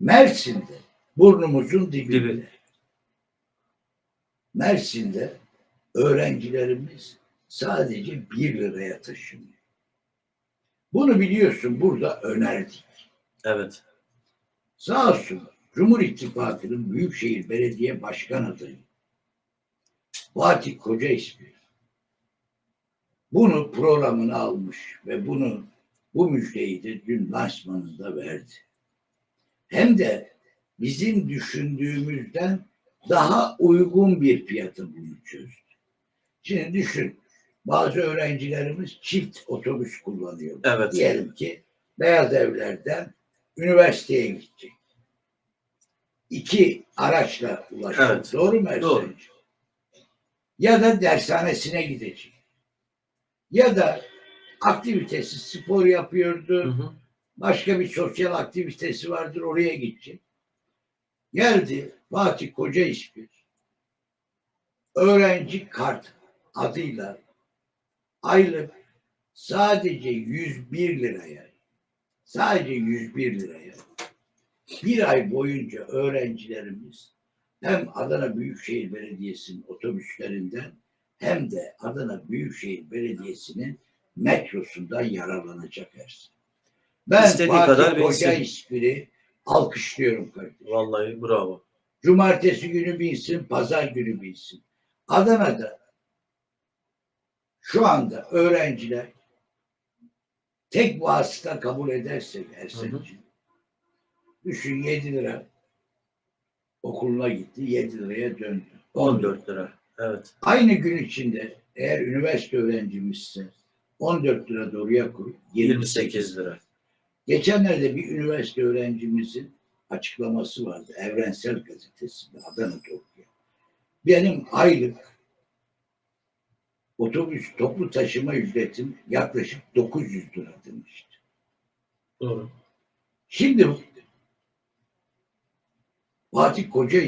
Mersin'de burnumuzun dibinde. Dibi. Mersin'de öğrencilerimiz sadece bir liraya taşınıyor. Bunu biliyorsun burada önerdik. Evet. Sağ olsun Cumhur İttifakı'nın Büyükşehir Belediye Başkan adayı Fatih Koca ismi. Bunu programına almış ve bunu bu müjdeyi de dün lansmanında verdi. Hem de bizim düşündüğümüzden daha uygun bir fiyatı çözdü. Şimdi düşün bazı öğrencilerimiz çift otobüs kullanıyor. Evet. Diyelim ki Beyaz Evler'den üniversiteye gidecek. İki araçla ulaşacak. Evet, Doğru mu doğru. Ersen'ciğim? Ya da dershanesine gidecek. Ya da aktivitesi spor yapıyordu. Hı hı. Başka bir sosyal aktivitesi vardır oraya gidecek. Geldi Fatih Koca ismi. Öğrenci kart adıyla aylık sadece 101 liraya sadece 101 liraya bir ay boyunca öğrencilerimiz hem Adana Büyükşehir Belediyesi'nin otobüslerinden hem de Adana Büyükşehir Belediyesi'nin metrosundan yararlanacak Ersin. Ben İstediği kadar binsin. ismini alkışlıyorum kardeşim. Vallahi bravo. Cumartesi günü binsin, pazar günü binsin. Adana'da şu anda öğrenciler tek vasıta kabul edersek Ersen'ciğim, düşün 7 lira okuluna gitti, 7 liraya döndü. 14 lira. Evet. Aynı gün içinde eğer üniversite öğrencimizse 14 lira doğruya koy, 28 28 lira. Geçenlerde bir üniversite öğrencimizin açıklaması vardı. Evrensel Gazetesi'nde Adana'da okuyor. Benim aylık otobüs toplu taşıma ücretim yaklaşık 900 lira demişti. Doğru. Şimdi Fatih Koca